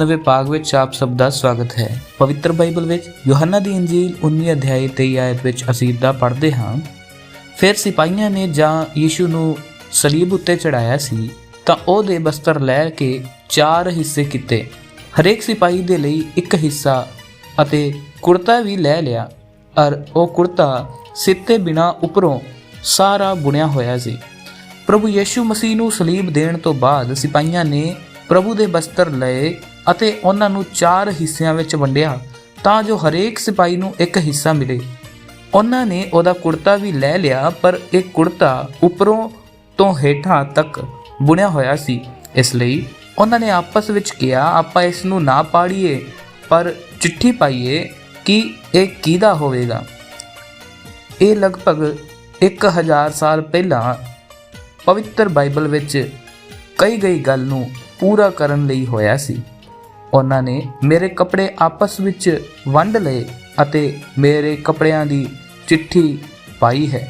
ਨਵੇਂ ਭਾਗ ਵਿੱਚ ਆਪ ਸਭ ਦਾ ਸਵਾਗਤ ਹੈ। ਪਵਿੱਤਰ ਬਾਈਬਲ ਵਿੱਚ ਯੋਹੰਨਾ ਦੀ ਇੰਜੀਲ 19 ਅਧਿਆਇ 23 ਆਇਤ ਵਿੱਚ ਅਸੀਂ ਇਦਾਂ ਪੜ੍ਹਦੇ ਹਾਂ, ਫਿਰ ਸਿਪਾਹੀਆਂ ਨੇ ਜਾਂ ਯੀਸ਼ੂ ਨੂੰ ਸਲੀਬ ਉੱਤੇ ਚੜਾਇਆ ਸੀ, ਤਾਂ ਉਹਦੇ ਬਸਤਰ ਲੈ ਕੇ ਚਾਰ ਹਿੱਸੇ ਕੀਤੇ। ਹਰੇਕ ਸਿਪਾਹੀ ਦੇ ਲਈ ਇੱਕ ਹਿੱਸਾ ਅਤੇ ਕੁੜਤਾ ਵੀ ਲੈ ਲਿਆ ਔਰ ਉਹ ਕੁੜਤਾ ਸਿੱਤੇ ਬਿਨਾ ਉਪਰੋਂ ਸਾਰਾ ਬੁਣਿਆ ਹੋਇਆ ਸੀ। ਪ੍ਰਭੂ ਯੀਸ਼ੂ ਮਸੀਹ ਨੂੰ ਸਲੀਬ ਦੇਣ ਤੋਂ ਬਾਅਦ ਸਿਪਾਹੀਆਂ ਨੇ ਪ੍ਰਭੂ ਦੇ ਬਸਤਰ ਲਏ ਅਤੇ ਉਹਨਾਂ ਨੂੰ ਚਾਰ ਹਿੱਸਿਆਂ ਵਿੱਚ ਵੰਡਿਆ ਤਾਂ ਜੋ ਹਰੇਕ ਸਿਪਾਹੀ ਨੂੰ ਇੱਕ ਹਿੱਸਾ ਮਿਲੇ। ਉਹਨਾਂ ਨੇ ਉਹਦਾ ਕੁੜਤਾ ਵੀ ਲੈ ਲਿਆ, ਪਰ ਇਹ ਕੁੜਤਾ ਉੱਪਰੋਂ ਤੋਂ ਹੇਠਾਂ ਤੱਕ ਬੁਣਿਆ ਹੋਇਆ ਸੀ। ਇਸ ਲਈ ਉਹਨਾਂ ਨੇ ਆਪਸ ਵਿੱਚ ਕਿਹਾ, ਆਪਾਂ ਇਸ ਨੂੰ ਨਾ ਪਾੜੀਏ, ਪਰ ਚਿੱਠੀ ਪਾਈਏ ਕਿ ਇਹ ਕਿਹਦਾ ਹੋਵੇਗਾ? ਇਹ ਲਗਭਗ 1000 ਸਾਲ ਪਹਿਲਾਂ ਪਵਿੱਤਰ ਬਾਈਬਲ ਵਿੱਚ ਕਹੀ ਗਈ ਗੱਲ ਨੂੰ ਪੂਰਾ ਕਰਨ ਲਈ ਹੋਇਆ ਸੀ। ਉਹਨਾਂ ਨੇ ਮੇਰੇ ਕੱਪੜੇ ਆਪਸ ਵਿੱਚ ਵੰਡ ਲਏ ਅਤੇ ਮੇਰੇ ਕੱਪੜਿਆਂ ਦੀ ਚਿੱਠੀ ਪਾਈ ਹੈ।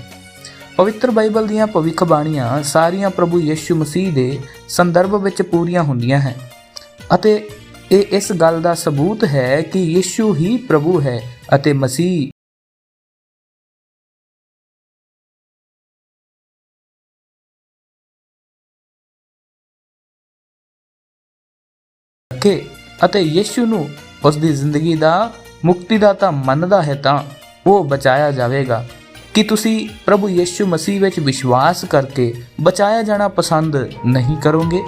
ਪਵਿੱਤਰ ਬਾਈਬਲ ਦੀਆਂ ਭਵਿੱਖਬਾਣੀਆਂ ਸਾਰੀਆਂ ਪ੍ਰਭੂ ਯੀਸ਼ੂ ਮਸੀਹ ਦੇ ਸੰਦਰਭ ਵਿੱਚ ਪੂਰੀਆਂ ਹੁੰਦੀਆਂ ਹੈ ਅਤੇ ਇਹ ਇਸ ਗੱਲ ਦਾ ਸਬੂਤ ਹੈ ਕਿ ਯੀਸ਼ੂ ਹੀ ਪ੍ਰਭੂ ਹੈ ਅਤੇ ਮਸੀਹ ਰੱਖੇ। ਅਤੇ ਯੀਸ਼ੂ ਨੂੰ ਉਸ ਦੀ ਜ਼ਿੰਦਗੀ ਦਾ ਮੁਕਤੀਦਾਤਾ ਮੰਨਦਾ ਹੈ ਤਾਂ ਉਹ ਬਚਾਇਆ ਜਾਵੇਗਾ। ਕਿ ਤੁਸੀਂ ਪ੍ਰਭੂ ਯੀਸ਼ੂ ਮਸੀਹ ਵਿੱਚ ਵਿਸ਼ਵਾਸ ਕਰਕੇ ਬਚਾਇਆ ਜਾਣਾ ਪਸੰਦ ਨਹੀਂ ਕਰੋਗੇ?